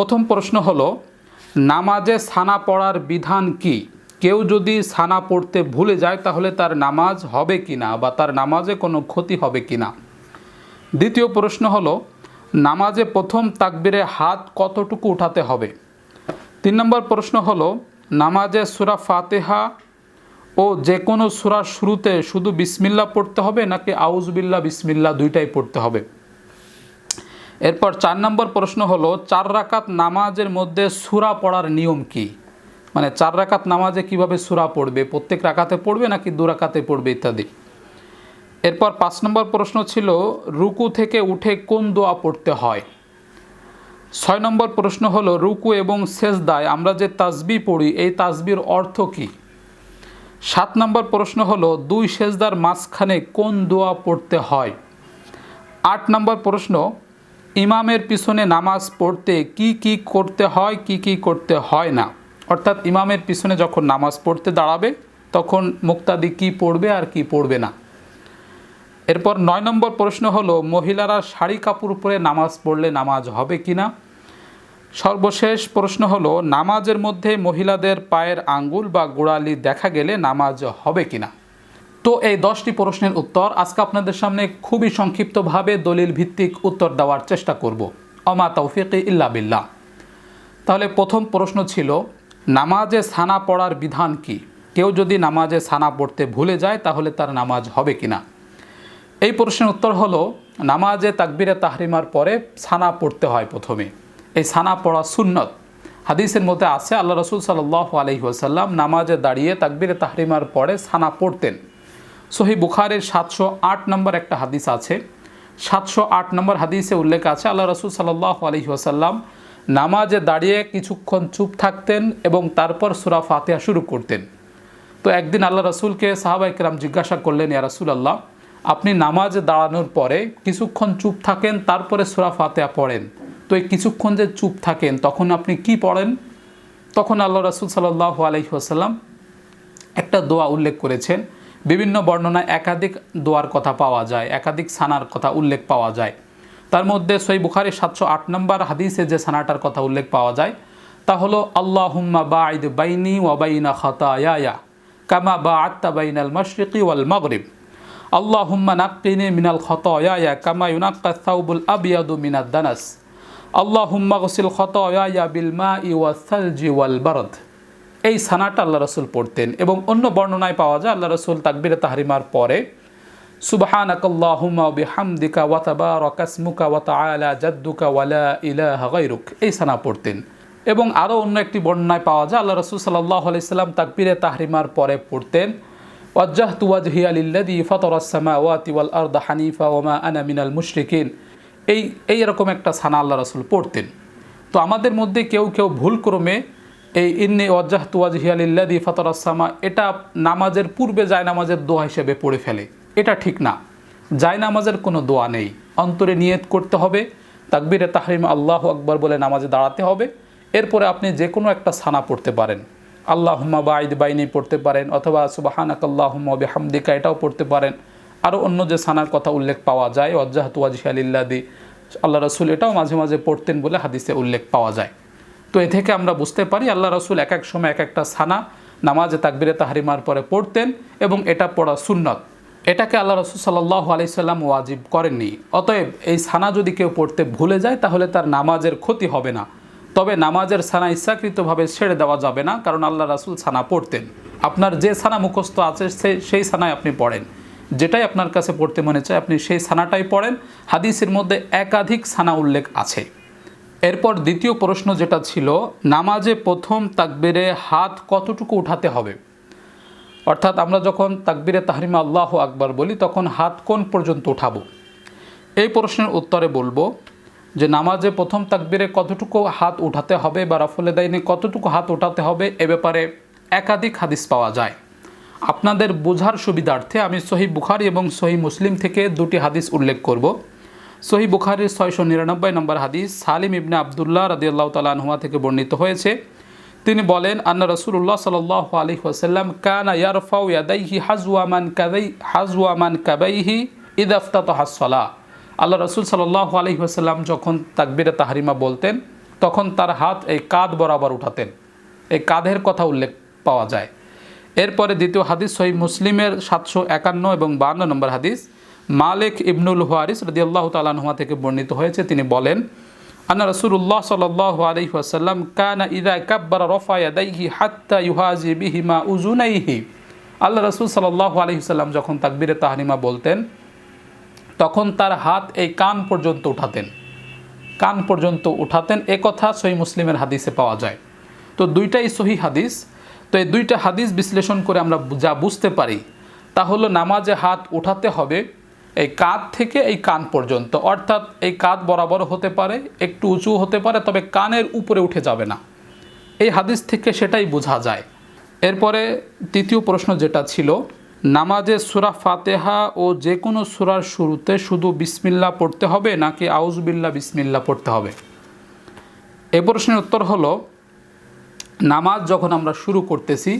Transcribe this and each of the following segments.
প্রথম প্রশ্ন হলো, নামাজে সানা পড়ার বিধান কি? কেউ যদি সানা পড়তে ভুলে যায়, তাহলে তার নামাজ হবে কি না বা তার নামাজে কোনো ক্ষতি হবে কি না দ্বিতীয় প্রশ্ন হলো, নামাজে প্রথম তাকবিরে হাত কতটুকু উঠাতে হবে? তিন নম্বর প্রশ্ন হলো, নামাজে সুরা ফাতেহা ও যে কোনো সুরার শুরুতে শুধু বিসমিল্লা পড়তে হবে নাকি আউজবিল্লা বিসমিল্লা দুইটাই পড়তে হবে? এরপর চার নম্বর প্রশ্ন হলো, চার রাকাত নামাজের মধ্যে সুরা পড়ার নিয়ম কি? মানে চার রাকাত নামাজে কীভাবে সুরা পড়বে? প্রত্যেক রাকাতে পড়বে নাকি দু রাকাতে পড়বে ইত্যাদি? এরপর পাঁচ নম্বর প্রশ্ন ছিল, রুকু থেকে উঠে কোন দোয়া পড়তে হয়? ছয় নম্বর প্রশ্ন হলো, রুকু এবং সেজদায় আমরা যে তাসবি পড়ি, এই তাজবির অর্থ কী? সাত নম্বর প্রশ্ন হলো, দুই সেজদার মাঝখানে কোন দোয়া পড়তে হয়? আট নম্বর প্রশ্ন ইমামের পিছনে নামাজ পড়তে কি কি করতে হয়, কি কি করতে হয় না? অর্থাৎ ইমামের পিছনে যখন নামাজ পড়তে দাঁড়াবে, তখন মুক্তাদি কি পড়বে আর কি পড়বে না? এরপর নয় নম্বর প্রশ্ন হলো, মহিলারা শাড়ি কাপড় পরে নামাজ পড়লে নামাজ হবে কি না? সর্বশেষ প্রশ্ন হলো, নামাজের মধ্যে মহিলাদের পায়ের আঙ্গুল বা গোড়ালি দেখা গেলে নামাজ হবে কিনা তো এই দশটি প্রশ্নের উত্তর আজকে আপনাদের সামনে খুবই সংক্ষিপ্তভাবে দলিল ভিত্তিক উত্তর দেওয়ার চেষ্টা করব। অমা তৌফিক ইল্লা বিল্লাহ। তাহলে প্রথম প্রশ্ন ছিল, নামাজে সানা পড়ার বিধান কি? কেউ যদি নামাজে সানা পড়তে ভুলে যায়, তাহলে তার নামাজ হবে কি না এই প্রশ্নের উত্তর হলো, নামাজে তাকবিরে তাহরিমার পরে সানা পড়তে হয় প্রথমে। এই সানা পড়া সুন্নত। হাদিসের মধ্যে আছে, আল্লাহ রসুল সাল্লাহ আলহি ওসাল্লাম নামাজে দাঁড়িয়ে তাকবিরে তাহরিমার পরে সানা পড়তেন। সহি বুখারের সাতশো আট নম্বর একটা হাদিস আছে। সাতশো আট নম্বর হাদিসে উল্লেখ আছে, আল্লাহ রসুল সাল্লাহ আলহি ওসাল্লাম নামাজে দাঁড়িয়ে কিছুক্ষণ চুপ থাকতেন এবং তারপর সুরা ফাতেহা শুরু করতেন। তো একদিন আল্লাহ রসুলকে সাহাবাইকরাম জিজ্ঞাসা করলেন, ইয়া রসুল আল্লাহ আপনি নামাজে দাঁড়ানোর পরে কিছুক্ষণ চুপ থাকেন, তারপরে সুরা ফাতেহা পড়েন। তো এই কিছুক্ষণ যে চুপ থাকেন, তখন আপনি কি পড়েন? তখন আল্লাহ রসুল সাল্লাহ আলহিহাসাল্লাম একটা দোয়া উল্লেখ করেছেন বিভিন্ন বর্ণনায় একাধিক দোয়ার কথা পাওয়া যায়, একাধিক সানার কথা উল্লেখ পাওয়া যায়। তার মধ্যে সই বুখারি সাতশো আট নম্বর হাদিসে যে সানাটার কথা উল্লেখ পাওয়া যায়, তা হলো আল্লাহ হুম্মা বাঈদ বাইনি ওয়াবাইনা খাতায়া কামা বা আত্তা বাইন আল মশরিকি ওয়াল মগরিব। আল্লাহ হুম্মা নাক্কিনি মিনাল খতায়া কামা ইউনাক্কা সাউবুল আবিয়াদু মিনাদ দানাস। আল্লাহ হুম্মা গসিল খতায়া বিল মা ইওয়া সালজি ওয়াল বারদ। এই সানাটা আল্লাহ রসুল পড়তেন এবং অন্য বর্ণনায় পাওয়া যায় আল্লাহ রসুল তাকবিরে তাহরিমার পরে সুবহানাক আল্লাহুম্মা বিহামদিকা ওয়া তাবারাকাসমুকা ওয়া তাআলা জাদ্দুকা ওয়ালা ইলাহা এই সানা পড়তেন। এবং আরও অন্য একটি বর্ণনায় পাওয়া যায়, আল্লাহ রসুল সাল্লাহ আলাইসাল্লাম তাকবিরে তাহরিমার পরে পড়তেন ওয়াজ্জাহ তুয়াজহি আলিল্লাদি ফতরাসমা ওয়াতি ওয়াল আর্দ হানিফা ওমা আনা মিনাল মুশরিকিন। এই এই রকম একটা সানা আল্লাহ রসুল পড়তেন। তো আমাদের মধ্যে কেউ কেউ ভুল ক্রমে এই ইন্নি ওয়াজ্জাহ তুয়াজহি আলিল্লাদি ফতরাসামা এটা নামাজের পূর্বে যায় নামাজের দোয়া হিসেবে পড়ে ফেলে। এটা ঠিক না। যায় নামাজের কোনো দোয়া নেই। অন্তরে নিয়ত করতে হবে। তাকবিরে তাহরিম আল্লাহ আকবর বলে নামাজে দাঁড়াতে হবে। এরপরে আপনি যে কোনো একটা সানা পড়তে পারেন। আল্লাহম্মা বাইদ বাইনি পড়তে পারেন অথবা সুবাহানাক আল্লাহম্মা বেহামদিকা এটাও পড়তে পারেন। আরও অন্য যে সানার কথা উল্লেখ পাওয়া যায় অজ্জাহাত ওয়াজি আলিল্লাদি আল্লাহ রসুল এটাও মাঝে মাঝে পড়তেন বলে হাদিসে উল্লেখ পাওয়া যায়। তো এ থেকে আমরা বুঝতে পারি আল্লাহ রসুল এক এক সময় এক একটা সানা, নামাজে তাকবিরে তাহারিমার পরে পড়তেন এবং এটা পড়া সুন্নত। এটাকে আল্লাহ রসুল সাল্লাহ আলাইসাল্লাম ওয়াজিব করেননি। অতএব এই সানা যদি কেউ পড়তে ভুলে যায়, তাহলে তার নামাজের ক্ষতি হবে না। তবে নামাজের সানা ইচ্ছাকৃতভাবে ছেড়ে দেওয়া যাবে না, কারণ আল্লাহ রাসুল সানা পড়তেন। আপনার যে সানা মুখস্থ আছে সেই সানায় আপনি পড়েন। যেটাই আপনার কাছে পড়তে মনে চায়, আপনি সেই সানাটাই পড়েন। হাদিসের মধ্যে একাধিক সানা উল্লেখ আছে। এরপর দ্বিতীয় প্রশ্ন যেটা ছিল, নামাজে প্রথম তাকবিরে হাত কতটুকু উঠাতে হবে? অর্থাৎ আমরা যখন তাকবিরে তাহরিমা আল্লাহ আকবার বলি, তখন হাত কোন পর্যন্ত উঠাবো? এই প্রশ্নের উত্তরে বলব যে, নামাজে প্রথম তাকবিরে কতটুকু হাত উঠাতে হবে বা রাফলে দাইনে কতটুকু হাত উঠাতে হবে, এ ব্যাপারে একাধিক হাদিস পাওয়া যায়। আপনাদের বোঝার সুবিধার্থে আমি সহি বুখারি এবং সহি মুসলিম থেকে দুটি হাদিস উল্লেখ করব। সহি বুখারির ছয়শো নিরানব্বই নম্বর হাদিস সালিম ইবনে আবদুল্লাহ রাদিয়াল্লাহ তালাহুয়া থেকে বর্ণিত হয়েছে। তিনি বলেন, আন্না রসুল্লাহ সাল আলী ওসাল্লাম কানা ইয়ারফাউ ইয়াদাইহি হাজওয়ামান কাবাই হাজওয়ামান কাবাইহি ইদাফতাত হাসলা আল্লাহ রসুল সাল্লাহ আলী ওসাল্লাম যখন তাকবিরে তাহারিমা বলতেন, তখন তার হাত এই কাঁধ বরাবর উঠাতেন। এই কাঁধের কথা উল্লেখ পাওয়া যায়। এরপরে দ্বিতীয় হাদিস সহি মুসলিমের সাতশো একান্ন এবং বান্ন নম্বর হাদিস মালিক ইবনুল হুয়ারিস রদিয়াল্লাহ তালানহুমা থেকে বর্ণিত হয়েছে। তিনি বলেন, আন্না রসুল্লাহ সাল আলহি আসাল্লাম কানা ইদা কাব্বার রফা ইয়াদাইহি হাত্তা ইউহাজি বিহিমা উজুনাইহি। আল্লাহ রসুল সাল্লাহ আলহিসাল্লাম যখন তাকবিরে তাহরিমা বলতেন, তখন তার হাত এই কান পর্যন্ত উঠাতেন। কান পর্যন্ত উঠাতেন, এ কথা সহি মুসলিমের হাদিসে পাওয়া যায়। তো দুইটাই সহি হাদিস। তো এই দুইটা হাদিস বিশ্লেষণ করে আমরা যা বুঝতে পারি, তা হলো নামাজে হাত উঠাতে হবে এই কাঁধ থেকে এই কান পর্যন্ত। অর্থাৎ এই কাঁধ বরাবর হতে পারে, একটু উঁচু হতে পারে, তবে কানের উপরে উঠে যাবে না। এই হাদিস থেকে সেটাই বোঝা যায়। এরপরে তৃতীয় প্রশ্ন যেটা ছিল, নামাজে সুরা ফাতেহা ও যে কোনো সুরার শুরুতে শুধু বিসমিল্লা পড়তে হবে, নাকি আউজবিল্লা বিসমিল্লা পড়তে হবে? এ প্রশ্নের উত্তর হলো, নামাজ যখন আমরা শুরু করতেছি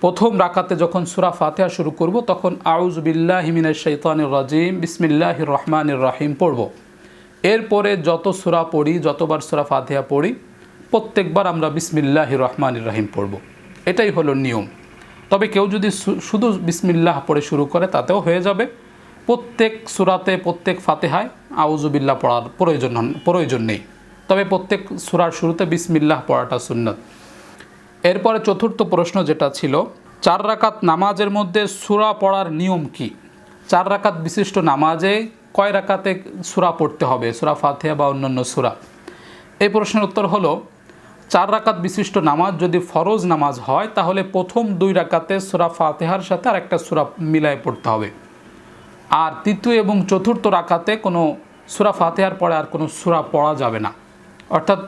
প্রথম রাকাতে যখন সুরা ফাতেহা শুরু করব, তখন আউজ বিল্লাহ হিমিনের শৈতানুর রাজিম বিসমিল্লাহ রহমানুর রাহিম পড়ব। এরপরে যত সুরা পড়ি, যতবার সুরা ফাতেহা পড়ি, প্রত্যেকবার আমরা বিসমিল্লাহ রহমানুর রাহিম পড়ব। এটাই হলো নিয়ম। তবে কেউ যদি শুধু বিসমিল্লাহ পড়ে শুরু করে, তাতেও হয়ে যাবে। প্রত্যেক সুরাতে, প্রত্যেক ফাতেহায় আউজুবিল্লাহ পড়ার প্রয়োজন প্রয়োজন নেই। তবে প্রত্যেক সুরার শুরুতে বিসমিল্লাহ পড়াটা সুন্নত। এরপরে চতুর্থ প্রশ্ন যেটা ছিল, চার রাকাত নামাজের মধ্যে সুরা পড়ার নিয়ম কি? চার রাকাত বিশিষ্ট নামাজে কয় রাকাতে সুরা পড়তে হবে? সুরা ফাতেহা বা অন্যান্য সুরা? এই প্রশ্নের উত্তর হলো, চার রাকাত বিশিষ্ট নামাজ যদি ফরজ নামাজ হয়, তাহলে প্রথম দুই রাকাতে সুরা ফাতেহার সাথে আর একটা সুরা মিলায় পড়তে হবে। আর তৃতীয় এবং চতুর্থ রাকাতে কোনো সুরা ফাতেহার পরে আর কোনো সুরা পড়া যাবে না। অর্থাৎ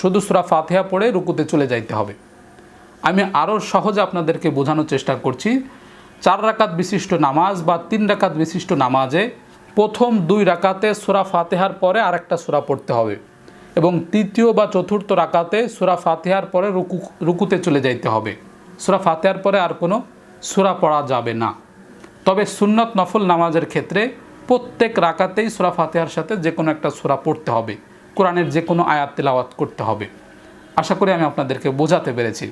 শুধু সুরা ফাতেহা পড়ে রুকুতে চলে যাইতে হবে। আমি আরও সহজে আপনাদেরকে বোঝানোর চেষ্টা করছি। চার রাকাত বিশিষ্ট নামাজ বা তিন রাকাত বিশিষ্ট নামাজে প্রথম দুই রাকাতে সুরা ফাতেহার পরে আরেকটা সুরা পড়তে হবে এবং তৃতীয় বা চতুর্থ রাকাতে সুরা ফাতেহার পরে রুকু, রুকুতে চলে যাইতে হবে। সুরা ফাতেহার পরে আর কোনো সুরা পড়া যাবে না। তবে সুন্নত নফল নামাজের ক্ষেত্রে প্রত্যেক রাকাতেই সুরা ফাতেহার সাথে যে কোনো একটা সুরা পড়তে হবে। কোরআনের যে কোনো আয়াত তেলাওয়াত করতে হবে। আশা করি আমি আপনাদেরকে বোঝাতে পেরেছি।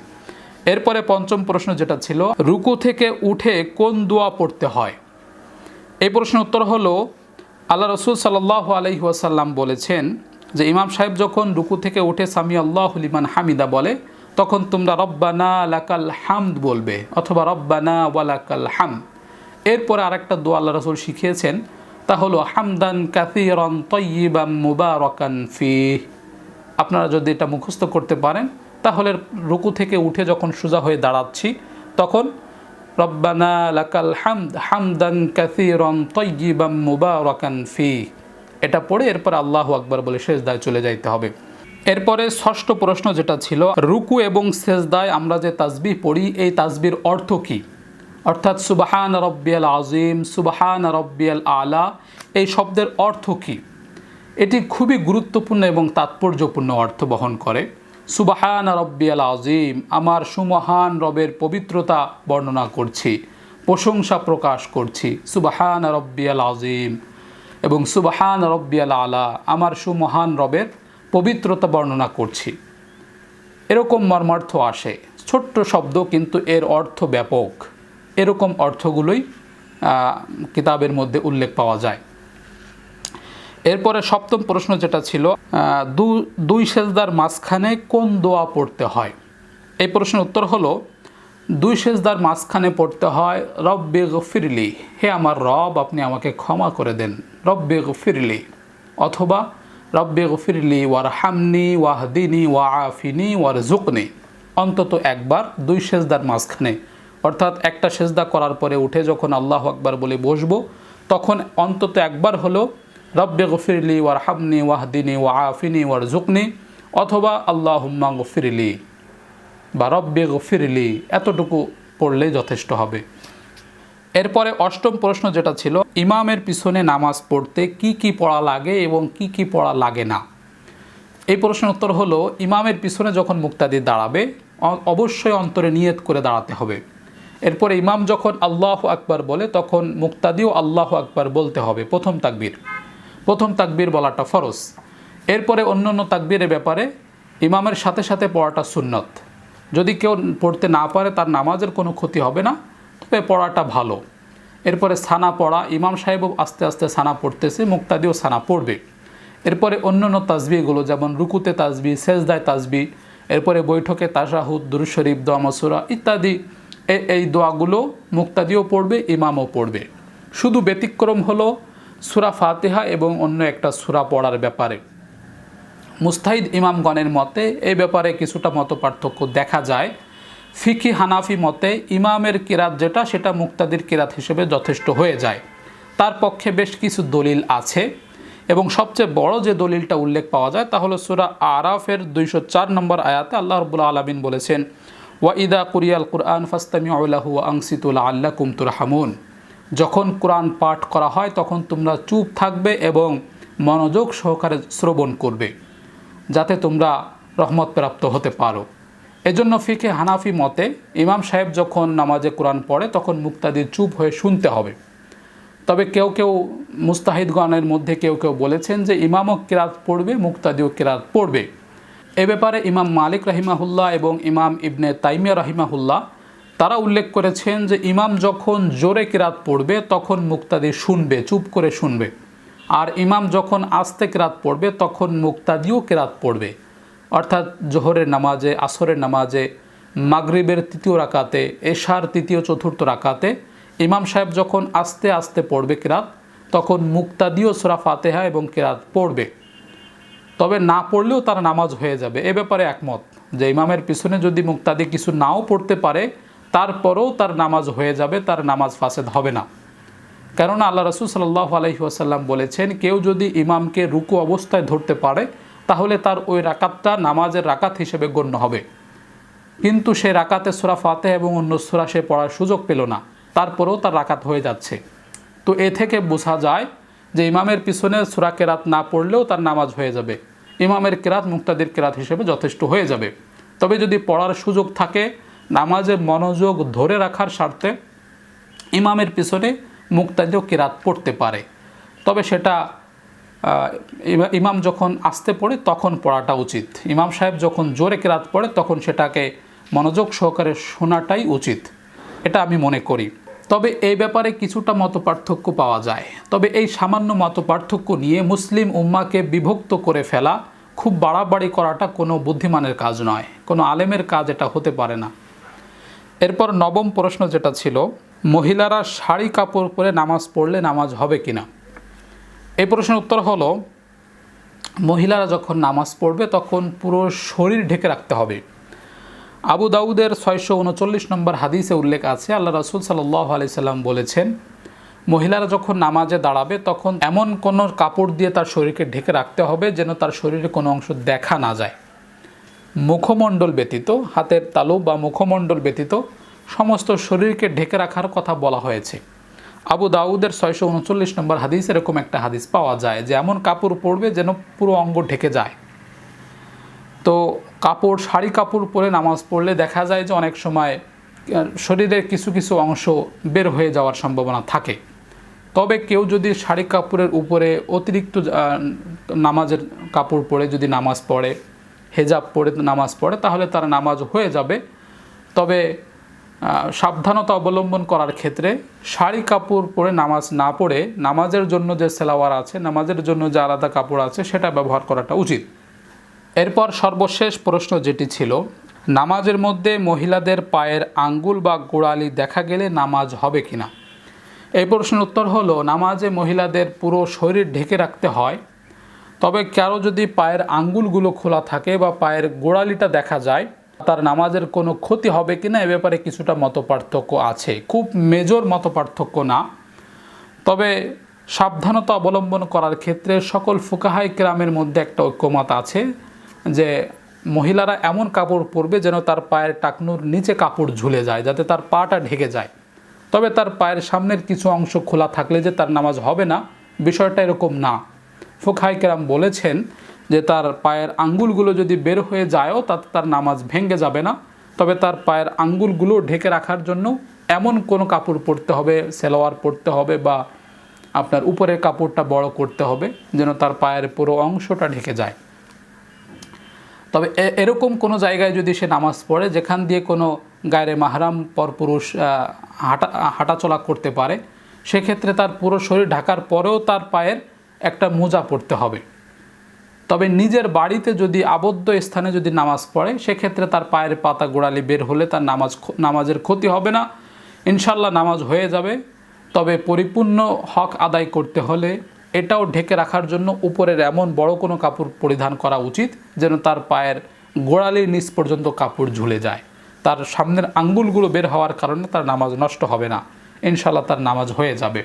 এরপরে পঞ্চম প্রশ্ন যেটা ছিল, রুকু থেকে উঠে কোন দোয়া পড়তে হয়? এই প্রশ্নের উত্তর হলো, আল্লাহ রসুল সাল্লাহ আলহি ওয়াসাল্লাম বলেছেন যে, ইমাম সাহেব যখন রুকু থেকে উঠে সামি আল্লাহ লিমান হামিদা বলে, তখন তোমরা রব্বানা লাকাল হামদ বলবে অথবা রব্বানা ওয়ালাকাল হাম। এরপরে আরেকটা দোয়া আল্লাহ রসুল শিখিয়েছেন, তা হলো, হামদান কাসিরন তৈবাম মুবারকান ফি আপনারা যদি এটা মুখস্থ করতে পারেন তাহলে রুকু থেকে উঠে যখন সোজা হয়ে দাঁড়াচ্ছি, তখন রব্বানা লাকাল হামদ, হামদান কাসিরন তৈবাম মুবারকান ফি এটা পড়ে এরপর আল্লাহ আকবর বলে শেষদায় চলে যাইতে হবে। এরপরে ষষ্ঠ প্রশ্ন যেটা ছিল, রুকু এবং শেষদায় আমরা যে তাজবি পড়ি, এই তাজবির অর্থ কী? অর্থাৎ সুবাহান রব্বিয়াল আজিম সুবাহান রব্বিয়াল আলা, এই শব্দের অর্থ কী? এটি খুবই গুরুত্বপূর্ণ এবং তাৎপর্যপূর্ণ অর্থ বহন করে। সুবাহান রব্বিয়াল আজিম আমার সুমহান রবের পবিত্রতা বর্ণনা করছি, প্রশংসা প্রকাশ করছি, সুবাহান রব্বিয়াল আজিম এবং সুবাহান রব্বিয়াল আলা, আমার সুমহান রবের পবিত্রতা বর্ণনা করছি। এরকম মর্মার্থ আসে, ছোট্ট শব্দ কিন্তু এর অর্থ ব্যাপক। এরকম অর্থগুলোই কিতাবের মধ্যে উল্লেখ পাওয়া যায়। এরপরে সপ্তম প্রশ্ন যেটা ছিল দুই সেজদার মাঝখানে কোন দোয়া পড়তে হয়? এই প্রশ্নের উত্তর হলো, দুই সেজদার মাঝখানে পড়তে হয়, রব্বে গফিরলি হে আমার রব, আপনি আমাকে ক্ষমা করে দেন রব্বে গফিরলি অথবা, রব্বে গফিরলি ওয়ার হামনি ওয়াহদিনী ওয়া আফিনি ওয়ার জুকনি অন্তত একবার দুই সেজদার মাঝখানে। অর্থাৎ একটা সেজদা করার পরে উঠে যখন আল্লাহ আকবার বলে বসবো, তখন অন্তত একবার হলো রব্বে গফিরলি ওয়ার হামনি ওয়াহদিনী ওয়া আফিনি ওয়ার জুকনি অথবা আল্লাহ হুম্মা গফিরলি বা রব্বে গফিরলি, এতটুকু পড়লেই যথেষ্ট হবে। এরপরে অষ্টম প্রশ্ন যেটা ছিল, ইমামের পিছনে নামাজ পড়তে কি কি পড়া লাগে এবং কি কি পড়া লাগে না? এই প্রশ্নের উত্তর হলো, ইমামের পিছনে যখন মুক্তাদি দাঁড়াবে অবশ্যই অন্তরে নিয়ত করে দাঁড়াতে হবে। এরপরে ইমাম যখন আল্লাহ আকবার বলে, তখন মুক্তাদিও আল্লাহ আকবার বলতে হবে প্রথম তাকবীর। প্রথম তাকবীর বলাটা ফরজ। এরপরে অন্য অন্য তাকবীরের ব্যাপারে ইমামের সাথে সাথে পড়াটা সুন্নত। যদি কেউ পড়তে না পারে, তার নামাজের কোনো ক্ষতি হবে না, তবে পড়াটা ভালো। এরপরে সানা পড়া, ইমাম সাহেবও আস্তে আস্তে সানা পড়তেছে, মুক্তাদিও সানা পড়বে। এরপরে অন্য অন্য তাজবিগুলো যেমন রুকুতে তাজবি সেজদায় তাজবি এরপরে বৈঠকে তাশাহুদ, দুরুদ শরীফ, দোয়া মসুরা ইত্যাদি এই দোয়াগুলো মুক্তাদিও পড়বে, ইমামও পড়বে। শুধু ব্যতিক্রম হলো সুরা ফাতেহা এবং অন্য একটা সুরা পড়ার ব্যাপারে। মুস্তাহিদ ইমামগণের মতে এই ব্যাপারে কিছুটা মত পার্থক্য দেখা যায়। ফিকি হানাফি মতে ইমামের কিরাত যেটা, সেটা মুক্তাদির কিরাত হিসেবে যথেষ্ট হয়ে যায়। তার পক্ষে বেশ কিছু দলিল আছে এবং সবচেয়ে বড় যে দলিলটা উল্লেখ পাওয়া যায় তা হলো সুরা আরাফের দুইশো চার নম্বর আয়াতে আল্লাহ রবুল্লা আলমিন বলেছেন, ওয়া ইদা কুরিয়াল কুরআন ফাস্তামি আল্লাহু আংসিতুল আল্লাহ কুমতুর হামুন যখন কোরআন পাঠ করা হয়, তখন তোমরা চুপ থাকবে এবং মনোযোগ সহকারে শ্রবণ করবে, যাতে তোমরা রহমত প্রাপ্ত হতে পারো। এজন্য ফিকে হানাফি মতে, ইমাম সাহেব যখন নামাজে কোরআন পড়ে, তখন মুক্তাদি চুপ হয়ে শুনতে হবে। তবে কেউ কেউ মুস্তাহিদগণের মধ্যে কেউ কেউ বলেছেন যে, ইমামও কিরাত পড়বে, মুক্তাদিও কিরাত পড়বে। এ ব্যাপারে ইমাম মালিক রাহিমাহুল্লাহ এবং ইমাম ইবনে তাইমিয়া রাহিমাহুল্লাহ তারা উল্লেখ করেছেন যে ইমাম যখন জোরে কিরাত পড়বে, তখন মুক্তাদি শুনবে, চুপ করে শুনবে। আর ইমাম যখন আস্তে কিরাত পড়বে, তখন মুক্তাদিও কিরাত পড়বে। অর্থাৎ জোহরের নামাজে, আসরের নামাজে, মাগরিবের তৃতীয় রাকাতে, এশার তৃতীয়, চতুর্থ রাকাতে ইমাম সাহেব যখন আস্তে আস্তে পড়বে কিরাত, তখন মুক্তাদিও সোরা ফাতেহা এবং কিরাত পড়বে। তবে না পড়লেও তার নামাজ হয়ে যাবে। এ ব্যাপারে একমত যে ইমামের পিছনে যদি মুক্তাদি কিছু নাও পড়তে পারে তারপরেও তার নামাজ হয়ে যাবে, তার নামাজ ফাসেদ হবে না। কেননা আল্লাহ রসুল সাল্লাহ আলহি আসাল্লাম বলেছেন, কেউ যদি ইমামকে রুকু অবস্থায় ধরতে পারে, তাহলে তার ওই রাকাতটা নামাজের রাকাত হিসেবে গণ্য হবে। কিন্তু সে রাকাতে সুরা ফাতে এবং অন্য সুরা সে পড়ার সুযোগ পেল না, তারপরেও তার রাকাত হয়ে যাচ্ছে। তো এ থেকে বোঝা যায় যে ইমামের পিছনে সুরা কেরাত না পড়লেও তার নামাজ হয়ে যাবে। ইমামের কেরাত মুক্তাদির কেরাত হিসেবে যথেষ্ট হয়ে যাবে। তবে যদি পড়ার সুযোগ থাকে নামাজের মনোযোগ ধরে রাখার স্বার্থে ইমামের পিছনে মুক্তাদিও কেরাত পড়তে পারে। তবে সেটা ইমাম যখন আসতে পড়ে তখন পড়াটা উচিত। ইমাম সাহেব যখন জোরে কেরাত পড়ে তখন সেটাকে মনোযোগ সহকারে শোনাটাই উচিত। এটা আমি মনে করি। তবে এই ব্যাপারে কিছুটা মত পার্থক্য পাওয়া যায়। তবে এই সামান্য মত পার্থক্য নিয়ে মুসলিম উম্মাকে বিভক্ত করে ফেলা খুব বাড়াবাড়ি করাটা কোনো বুদ্ধিমানের কাজ নয়। কোনো আলেমের কাজ এটা হতে পারে না। এরপর নবম প্রশ্ন যেটা ছিল, মহিলারা শাড়ি কাপড় পরে নামাজ পড়লে নামাজ হবে কি না এই প্রশ্নের উত্তর হলো, মহিলারা যখন নামাজ পড়বে তখন পুরো শরীর ঢেকে রাখতে হবে। আবু দাউদের ছয়শো উনচল্লিশ নম্বর হাদিসে উল্লেখ আছে, আল্লাহ রাসুল সাল্লাহ আলি সাল্লাম বলেছেন, মহিলারা যখন নামাজে দাঁড়াবে তখন এমন কোনো কাপড় দিয়ে তার শরীরকে ঢেকে রাখতে হবে যেন তার শরীরে কোনো অংশ দেখা না যায়। মুখমণ্ডল ব্যতীত, হাতের তালু বা মুখমণ্ডল ব্যতীত সমস্ত শরীরকে ঢেকে রাখার কথা বলা হয়েছে। আবু দাউদের ছয়শো উনচল্লিশ নম্বর হাদিস এরকম একটা হাদিস পাওয়া যায় যে এমন কাপড় পরবে যেন পুরো অঙ্গ ঢেকে যায়। তো কাপড়, শাড়ি কাপড় পরে নামাজ পড়লে দেখা যায় যে অনেক সময় শরীরের কিছু কিছু অংশ বের হয়ে যাওয়ার সম্ভাবনা থাকে। তবে কেউ যদি শাড়ি কাপড়ের উপরে অতিরিক্ত নামাজের কাপড় পরে যদি নামাজ পড়ে হেজাব পড়ে, নামাজ পড়ে, তাহলে তার নামাজ হয়ে যাবে। তবে সাবধানতা অবলম্বন করার ক্ষেত্রে শাড়ি কাপড় পরে নামাজ না পড়ে, নামাজের জন্য যে সেলাওয়ার আছে, নামাজের জন্য যে আলাদা কাপড় আছে, সেটা ব্যবহার করাটা উচিত। এরপর সর্বশেষ প্রশ্ন যেটি ছিল, নামাজের মধ্যে মহিলাদের পায়ের আঙ্গুল বা গোড়ালি দেখা গেলে নামাজ হবে কিনা? এই প্রশ্নের উত্তর হলো, নামাজে মহিলাদের পুরো শরীর ঢেকে রাখতে হয় তবে কারও যদি পায়ের আঙ্গুলগুলো খোলা থাকে বা পায়ের গোড়ালিটা দেখা যায়, তার নামাজের কোনো ক্ষতি হবে কি না এ ব্যাপারে কিছুটা মত পার্থক্য আছে। খুব মেজর মত পার্থক্য না। তবে সাবধানতা অবলম্বন করার ক্ষেত্রে সকল ফুকাহাই গ্রামের মধ্যে একটা ঐক্যমত আছে যে মহিলারা এমন কাপড় পরবে যেন তার পায়ের টাকনুর নিচে কাপড় ঝুলে যায়, যাতে তার পাটা ঢেকে যায়। তবে তার পায়ের সামনের কিছু অংশ খোলা থাকলে যে তার নামাজ হবে না, বিষয়টা এরকম না। ফুকাহাই কেরাম বলেছেন যে তার পায়ের আঙ্গুলগুলো যদি বের হয়ে যায়ও, তাতে তার নামাজ ভেঙে যাবে না। তবে তার পায়ের আঙ্গুলগুলো ঢেকে রাখার জন্য এমন কোনো কাপড় পরতে হবে, সেলোয়ার পরতে হবে বা আপনার উপরের কাপড়টা বড় করতে হবে যেন তার পায়ের পুরো অংশটা ঢেকে যায়। তবে এরকম কোনো জায়গায় যদি সে নামাজ পড়ে, যেখান দিয়ে কোনো গায়ের মাহারাম পরপুরুষ হাঁটা, হাঁটাচলা করতে পারে, সেক্ষেত্রে তার পুরো শরীর ঢাকার পরেও তার পায়ের একটা মোজা পড়তে হবে। তবে নিজের বাড়িতে যদি আবদ্ধ স্থানে যদি নামাজ পড়ে, সেক্ষেত্রে তার পায়ের পাতা গোড়ালি বের হলে তার নামাজ নামাজের ক্ষতি হবে না। ইনশাল্লাহ নামাজ হয়ে যাবে। তবে পরিপূর্ণ হক আদায় করতে হলে এটাও ঢেকে রাখার জন্য উপরের এমন বড় কোনো কাপড় পরিধান করা উচিত যেন তার পায়ের গোড়ালির নিচ পর্যন্ত কাপড় ঝুলে যায়। তার সামনের আঙ্গুলগুলো বের হওয়ার কারণে তার নামাজ নষ্ট হবে না। ইনশাল্লাহ তার নামাজ হয়ে যাবে।